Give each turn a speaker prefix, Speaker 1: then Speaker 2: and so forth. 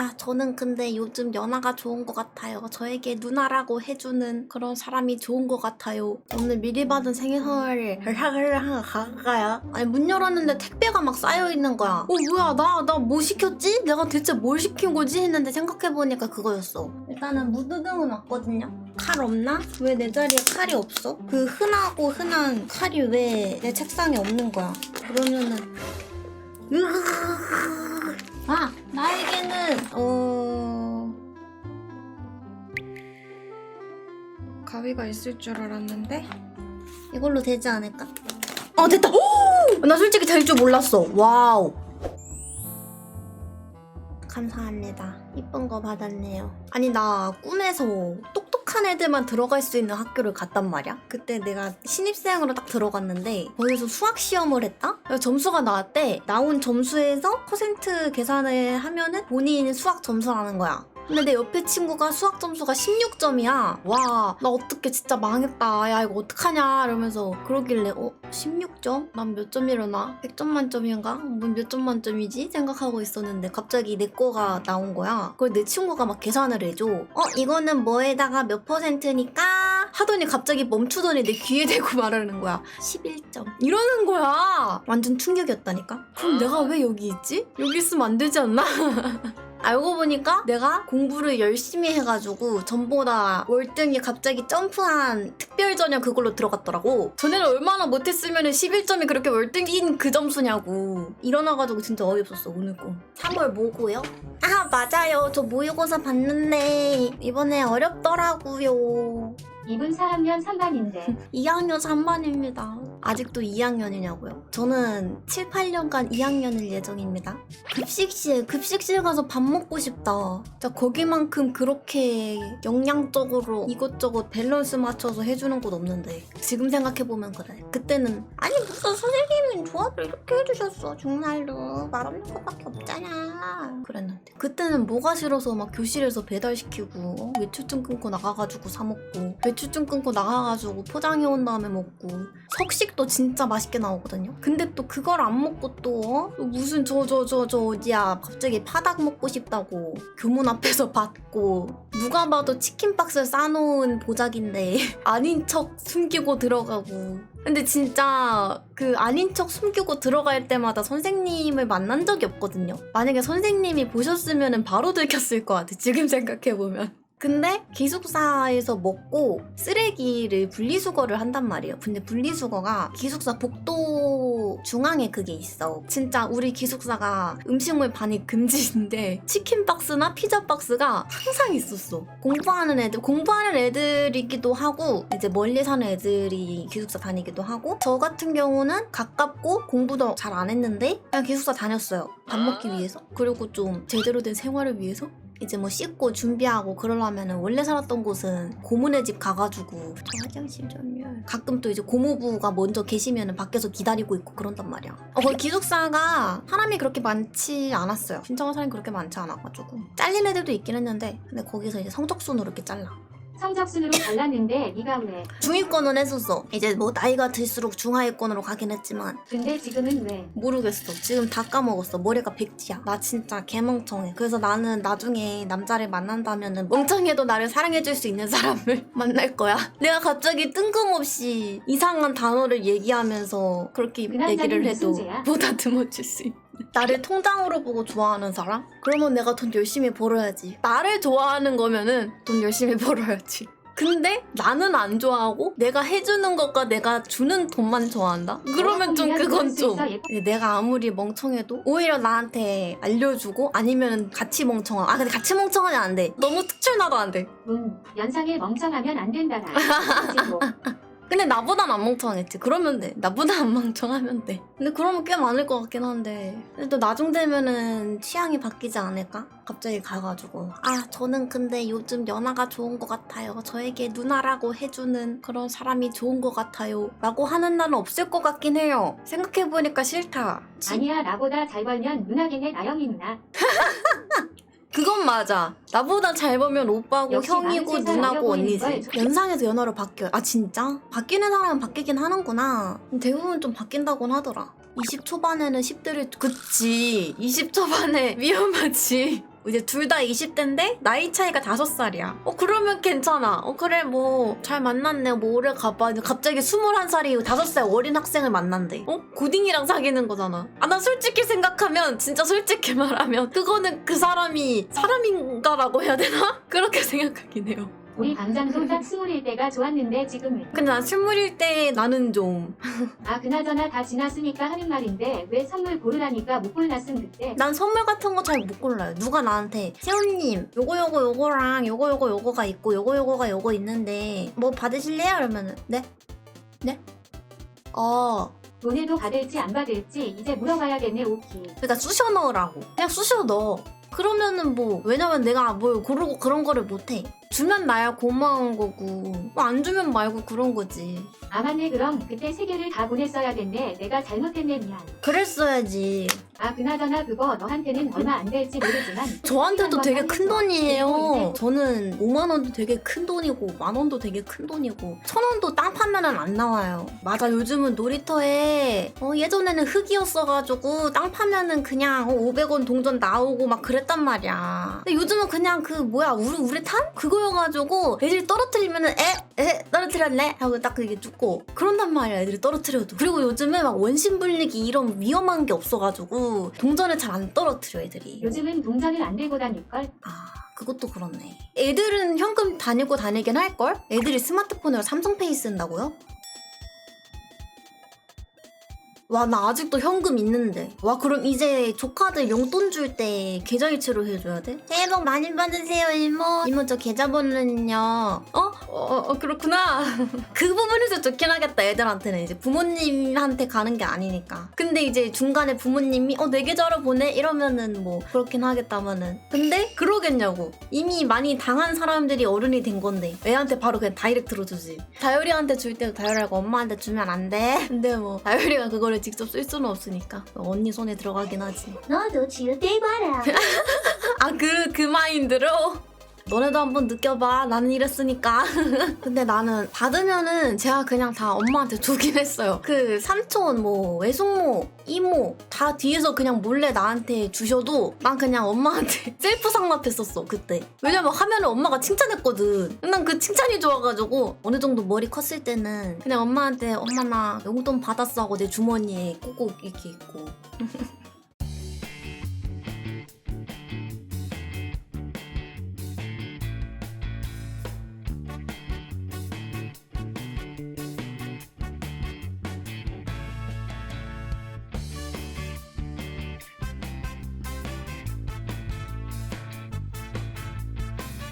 Speaker 1: 아, 저는 근데 요즘 연하가 좋은 것 같아요. 저에게 누나라고 해주는 그런 사람이 좋은 것 같아요. 오늘 미리 받은 생일 하나 가가요. 아니, 문 열었는데 택배가 막 쌓여 있는 거야. 어, 뭐야, 나, 나 뭐 시켰지? 내가 대체 뭘 시킨 거지? 했는데 생각해 보니까 그거였어. 일단은 무드등은 왔거든요. 칼 없나? 왜 내 자리에 칼이 없어? 그 흔하고 흔한 칼이 왜 내 책상에 없는 거야? 그러면은 으아! 아 나에게는 어 가위가 있을 줄 알았는데 이걸로 되지 않을까? 어 됐다! 오! 나 솔직히 될 줄 몰랐어. 와우. 감사합니다. 이쁜 거 받았네요. 아니 나 꿈에서 똑똑한 애들만 들어갈 수 있는 학교를 갔단 말이야. 그때 내가 신입생으로 딱 들어갔는데 거기서 수학 시험을 했다. 점수가 나왔대. 나온 점수에서 퍼센트 계산을 하면은 본인 수학 점수라는 거야. 근데 내 옆에 친구가 수학 점수가 16점이야. 와, 나 어떻게 진짜 망했다. 야, 이거 어떡하냐. 이러면서 그러길래, 어, 16점? 난 몇 점이려나? 100점 만점인가? 뭐몇점 만점이지? 생각하고 있었는데 갑자기 내 거가 나온 거야. 그걸 내 친구가 막 계산을 해줘. 어, 이거는 뭐에다가 몇 퍼센트니까? 하더니 갑자기 멈추더니 내 귀에 대고 말하는 거야. 11점. 이러는 거야. 완전 충격이었다니까? 그럼 내가 왜 여기 있지? 여기 있으면 안 되지 않나? 알고 보니까 내가 공부를 열심히 해가지고 전보다 월등히 갑자기 점프한 특별 전형 그걸로 들어갔더라고. 전에는 얼마나 못했으면 11점이 그렇게 월등인 그 점수냐고. 일어나가지고 진짜 어이없었어 오늘 거. 3월 뭐고요? 아 맞아요. 저 모의고사 봤는데 이번에 어렵더라고요.
Speaker 2: 이분 4학년 3반인데
Speaker 1: 2학년 3반입니다. 아직도 2학년이냐고요? 저는 7, 8년간 2학년일 예정입니다. 급식실, 급식실 가서 밥 먹고 싶다. 진짜 거기만큼 그렇게 영양적으로 이것저것 밸런스 맞춰서 해주는 곳 없는데 지금 생각해보면 그래. 그때는 아니 무슨 선생님은 조합을 이렇게 해주셨어. 정말로 말 없는 것밖에 없잖아. 그랬는데 그때는 뭐가 싫어서 막 교실에서 배달시키고 어? 외출증 끊고 나가가지고 사 먹고 배추증 끊고 나가가지고 포장해 온 다음에 먹고 석식 도 진짜 맛있게 나오거든요. 근데 또 그걸 안 먹고 또 어? 또 무슨 저 저 저 저 어디야 갑자기 파닭 먹고 싶다고 교문 앞에서 받고 누가 봐도 치킨 박스를 싸놓은 보자기인데 아닌 척 숨기고 들어가고 근데 진짜 그 아닌 척 숨기고 들어갈 때마다 선생님을 만난 적이 없거든요. 만약에 선생님이 보셨으면 바로 들켰을 것 같아. 지금 생각해보면. 근데 기숙사에서 먹고 쓰레기를 분리수거를 한단 말이에요. 근데 분리수거가 기숙사 복도 중앙에 그게 있어. 진짜 우리 기숙사가 음식물 반입 금지인데 치킨 박스나 피자 박스가 항상 있었어. 공부하는 애들, 공부하는 애들이기도 하고 이제 멀리 사는 애들이 기숙사 다니기도 하고 저 같은 경우는 가깝고 공부도 잘 안 했는데 그냥 기숙사 다녔어요. 밥 먹기 위해서. 그리고 좀 제대로 된 생활을 위해서. 이제 뭐 씻고 준비하고 그러려면은 원래 살았던 곳은 고모네 집 가가지고 저 화장실 좀요. 가끔 또 이제 고모부가 먼저 계시면은 밖에서 기다리고 있고 그런단 말이야. 어, 거기 기숙사가 사람이 그렇게 많지 않았어요. 신청한 사람이 그렇게 많지 않아가지고 잘린 애들도 있긴 했는데 근데 거기서 이제 성적순으로 이렇게 잘라.
Speaker 2: 성적순으로 갈랐는데 네가 왜
Speaker 1: 중위권은 했었어. 이제 뭐 나이가 들수록 중하위권으로 가긴 했지만
Speaker 2: 근데 지금은 왜
Speaker 1: 모르겠어. 지금 다 까먹었어. 머리가 백지야. 나 진짜 개멍청해. 그래서 나는 나중에 남자를 만난다면은 멍청해도 나를 사랑해줄 수 있는 사람을 만날 거야. 내가 갑자기 뜬금없이 이상한 단어를 얘기하면서 그렇게
Speaker 2: 그 남자는
Speaker 1: 얘기를
Speaker 2: 무슨
Speaker 1: 해도
Speaker 2: 죄야?
Speaker 1: 보다듬어줄 수 있는. 나를 통장으로 보고 좋아하는 사람? 그러면 내가 돈 열심히 벌어야지. 나를 좋아하는 거면은 돈 열심히 벌어야지. 근데 나는 안 좋아하고 내가 해주는 것과 내가 주는 돈만 좋아한다? 그러면 좀 그건 좀. 내가 아무리 멍청해도 오히려 나한테 알려주고 아니면 같이 멍청하 아 근데 같이 멍청하면 안 돼. 너무 특출나도 안 돼.
Speaker 2: 음, 연상에 멍청하면 안 그치 뭐.
Speaker 1: 근데 나보단 안 멍청했지. 그러면 돼. 나보다 안 멍청하면 돼. 근데 그러면 꽤 많을 것 같긴 한데. 근데 또 나중 되면은 취향이 바뀌지 않을까? 갑자기 가가지고. 아, 저는 근데 요즘 연하가 좋은 것 같아요. 저에게 누나라고 해주는 그런 사람이 좋은 것 같아요. 라고 하는 날은 없을 것 같긴 해요. 생각해보니까 싫다. 지-
Speaker 2: 아니야 나보다 잘 벌면 누나겠네 나영이 누나
Speaker 1: 그건 맞아. 나보다 잘 보면 오빠고
Speaker 2: 역시
Speaker 1: 형이고 누나고 언니지.
Speaker 2: 걸.
Speaker 1: 연상에서 연하로 바뀌어요. 아 진짜? 바뀌는 사람은 바뀌긴 하는구나. 대부분 좀 바뀐다곤 하더라. 20 초반에는 10대를 그치. 20 초반에 위험하지. 이제 둘 다 20대인데 나이 차이가 5살이야. 어 그러면 괜찮아. 어 그래 뭐 잘 만났네. 뭐 오래 가봐. 근데 갑자기 21살이 5살 어린 학생을 만난대. 어 고딩이랑 사귀는 거잖아. 아난 솔직히 생각하면 진짜 솔직히 말하면 그거는 그 사람이 사람인가라고 해야 되나? 그렇게 생각하긴 해요.
Speaker 2: 우리 당장도 딱 스물일 때가 좋았는데 지금은.
Speaker 1: 근데 난 스물일 때 나는
Speaker 2: 좀아 그나저나 다 지났으니까 하는 말인데 왜 선물 고르라니까 못 골랐음 그때.
Speaker 1: 난 선물 같은 거 잘 못 골라요. 누가 나한테 세훈님 요거 요거 요거랑 요거 요거 요거가 있고 요거 요거가 요거 있는데 뭐 받으실래요? 그러면은 네? 네? 어
Speaker 2: 돈에도 받을지 안 받을지 이제 물어봐야겠네 오키.
Speaker 1: 그러니까 쑤셔 넣으라고 그냥 쑤셔 넣어 그러면은 뭐 왜냐면 내가 뭘 고르고 그런 거를 못해 주면 나야 고마운 거고 뭐안 주면 말고 그런 거지
Speaker 2: 아 맞네 그럼 그때 세 개를 다 보냈어야 됐네. 내가 잘못했네 미안.
Speaker 1: 그랬어야지
Speaker 2: 아 그나저나 그거 너한테는 얼마 안 될지 모르지만
Speaker 1: 저한테도 되게 큰 돈이에요. 저는 5만 원도 되게 큰 돈이고 만 원도 되게 큰 돈이고 천 원도 땅 파면은 안 나와요. 맞아 요즘은 놀이터에 어, 예전에는 흙이었어가지고 땅 파면은 그냥 어, 500원 동전 나오고 막 그랬단 말이야. 근데 요즘은 그냥 그 뭐야 우리 우레탄 그거 여가지고 애들이 떨어뜨리면 은 에 에 떨어뜨렸네 하고 딱 그게 죽고 그런단 말이야 애들이 떨어뜨려도. 그리고 요즘에 막 원심 불리기 이런 위험한 게 없어가지고 동전을 잘 안 떨어뜨려 애들이.
Speaker 2: 요즘은 동전을 안 들고 다닐걸.
Speaker 1: 아, 그것도 그렇네. 애들은 현금 다니고 다니긴 할걸? 애들이 스마트폰으로 삼성페이 쓴다고요? 와, 나 아직도 현금 있는데. 와, 그럼 이제 조카들 용돈 줄 때 계좌이체로 해줘야 돼? 새해 복 많이 받으세요, 이모. 이모, 저 계좌번호는요. 어? 어, 어, 그렇구나. 그 부분에서 좋긴 하겠다, 애들한테는. 이제 부모님한테 가는 게 아니니까. 근데 이제 중간에 부모님이, 어, 내 계좌로 보내? 이러면은 뭐, 그렇긴 하겠다마는. 근데, 그러겠냐고. 이미 많이 당한 사람들이 어른이 된 건데. 애한테 바로 그냥 다이렉트로 주지. 다효리한테 줄 때도 다효리가 엄마한테 주면 안 돼. 근데 뭐, 다효리가 그거를 직접 쓸 수는 없으니까. 언니 손에 들어가긴 하지.
Speaker 3: 너도 지을 때 봐라.
Speaker 1: 아, 그, 그 마인드로? 너네도 한번 느껴봐. 나는 이랬으니까. 근데 나는 받으면은 제가 그냥 다 엄마한테 주긴 했어요. 그 삼촌, 뭐, 외숙모, 이모, 다 뒤에서 그냥 몰래 나한테 주셔도 난 그냥 엄마한테 셀프 상납했었어, 그때. 왜냐면 하면은 엄마가 칭찬했거든. 난 그 칭찬이 좋아가지고 어느 정도 머리 컸을 때는 그냥 엄마한테 엄마 나 용돈 받았어 하고 내 주머니에 꼭꼭 이렇게 있고.